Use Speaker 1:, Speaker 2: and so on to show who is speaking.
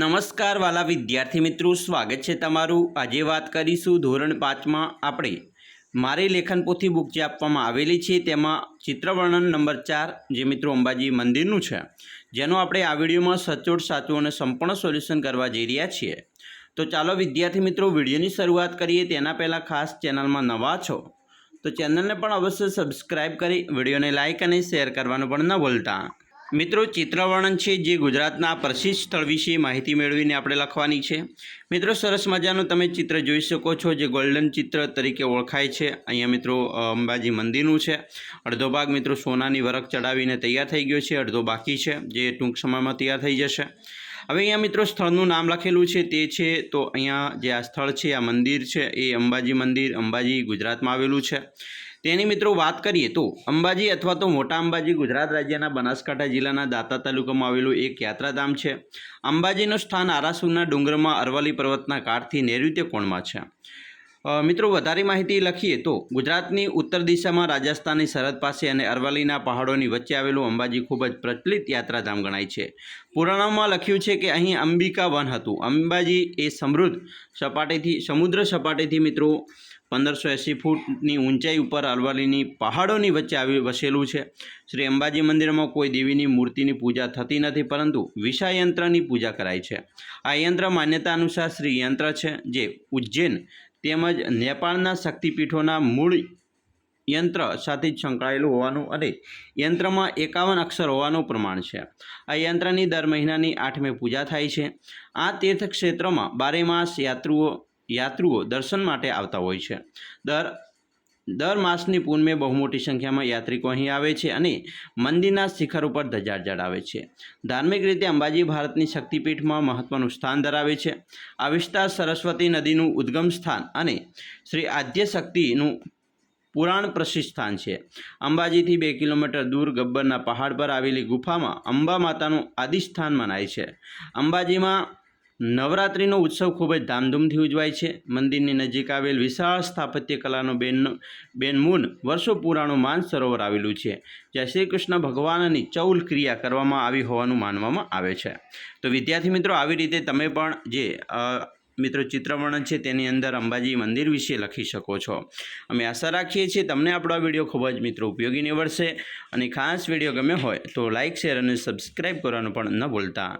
Speaker 1: નમસ્કાર વાલા વિદ્યાર્થી મિત્રો સ્વાગત છે તમારું આજે વાત કરીશું ધોરણ પાંચમાં આપણે મારી લેખનપોથી બુક જે આપવામાં આવેલી છે તેમાં ચિત્રવર્ણન નંબર ચાર જે મિત્રો અંબાજી મંદિરનું છે જેનો આપણે આ વિડીયોમાં સચોટ સાચું અને સંપૂર્ણ સોલ્યુશન કરવા જઈ રહ્યા છીએ તો ચાલો વિદ્યાર્થી મિત્રો વિડીયોની શરૂઆત કરીએ તેના પહેલાં ખાસ ચેનલમાં નવા છો તો ચેનલને પણ અવશ્ય સબસ્ક્રાઈબ કરી વિડીયોને લાઇક અને શેર કરવાનું પણ ન બોલતા મિત્રો ચિત્રવર્ણન છે જે ગુજરાતના પ્રસિદ્ધ સ્થળ વિશે માહિતી મેળવીને આપણે લખવાની છે મિત્રો સરસ મજાનું તમે ચિત્ર જોઈ શકો છો જે ગોલ્ડન ચિત્ર તરીકે ઓળખાય છે અહીંયા મિત્રો અંબાજી મંદિરનું છે અડધો ભાગ મિત્રો સોનાની વરખ ચડાવીને તૈયાર થઈ ગયો છે અડધો બાકી છે જે ટૂંક સમયમાં તૈયાર થઈ જશે હવે અહીંયા મિત્રો સ્થળનું નામ લખેલું છે તે છે તો અહીંયા જે આ સ્થળ છે આ મંદિર છે એ અંબાજી મંદિર અંબાજી ગુજરાતમાં આવેલું છે તેની મિત્રો વાત કરીએ તો અંબાજી અથવા તો મોટા અંબાજી ગુજરાત રાજ્યના બનાસકાંઠા જિલ્લાના દાતા તાલુકામાં આવેલું એક યાત્રાધામ છે અંબાજીનું સ્થાન આરાસુરના ડુંગરમાં અરવલ્લી પર્વતના કાઠથી નૈઋત્ય કોણમાં છે મિત્રો વધારે માહિતી લખીએ તો ગુજરાતની ઉત્તર દિશામાં રાજસ્થાનની સરહદ પાસે અને અરવલ્લીના પહાડોની વચ્ચે આવેલું અંબાજી ખૂબ જ પ્રચલિત યાત્રાધામ ગણાય છે પુરાણોમાં લખ્યું છે કે અહીં અંબિકા વન હતું અંબાજી એ સમૃદ્ધ સપાટીથી સમુદ્ર સપાટીથી મિત્રો પંદરસો એંસી ફૂટની ઊંચાઈ ઉપર અરવલ્લીની પહાડોની વચ્ચે આવી વસેલું છે શ્રી અંબાજી મંદિરમાં કોઈ દેવીની મૂર્તિની પૂજા થતી નથી પરંતુ વિષાયંત્રની પૂજા કરાય છે આ યંત્ર માન્યતા અનુસાર શ્રી યંત્ર છે જે ઉજ્જૈન તેમજ નેપાળના શક્તિપીઠોના મૂળ યંત્ર સાથે જ સંકળાયેલું હોવાનું અને યંત્રમાં એકાવન અક્ષર હોવાનું પ્રમાણ છે આ યંત્રની દર મહિનાની આઠમે પૂજા થાય છે આ તીર્થક્ષેત્રમાં બારે માસ યાત્રુઓ યાત્રુઓ દર્શન માટે આવતા હોય છે દર દર માસની પૂનમે બહુ મોટી સંખ્યામાં યાત્રિકો અહીં આવે છે અને મંદિરના શિખર ઉપર ધજાર ચડાવે છે ધાર્મિક રીતે અંબાજી ભારતની શક્તિપીઠમાં મહત્વનું સ્થાન ધરાવે છે આ વિસ્તાર સરસ્વતી નદીનું ઉદ્ગમ સ્થાન અને શ્રી આદ્ય શક્તિનું પુરાણ પ્રસિદ્ધ સ્થાન છે અંબાજીથી બે કિલોમીટર દૂર ગબ્બરના પહાડ પર આવેલી ગુફામાં અંબા માતાનું આદિસ્થાન મનાય છે અંબાજીમાં નવરાત્રિનો ઉત્સવ ખૂબ જ ધામધૂમથી ઉજવાય છે મંદિરની નજીક આવેલ વિશાળ સ્થાપત્ય કલાનો બેન બેનમૂન વર્ષો પુરાણું માનસરોવર આવેલું છે જ્યાં શ્રી કૃષ્ણ ભગવાનની ચૌલ ક્રિયા કરવામાં આવી હોવાનું માનવામાં આવે છે તો વિદ્યાર્થી મિત્રો આવી રીતે તમે પણ જે મિત્રો ચિત્રવર્ણન છે તેની અંદર અંબાજી મંદિર વિશે લખી શકો છો અમે આશા રાખીએ છીએ તમને આપણો આ વિડીયો ખૂબ જ મિત્રો ઉપયોગી નીવડશે અને ખાસ વિડીયો ગમે હોય તો લાઇક શેર અને સબસ્ક્રાઈબ કરવાનું પણ ન ભૂલતા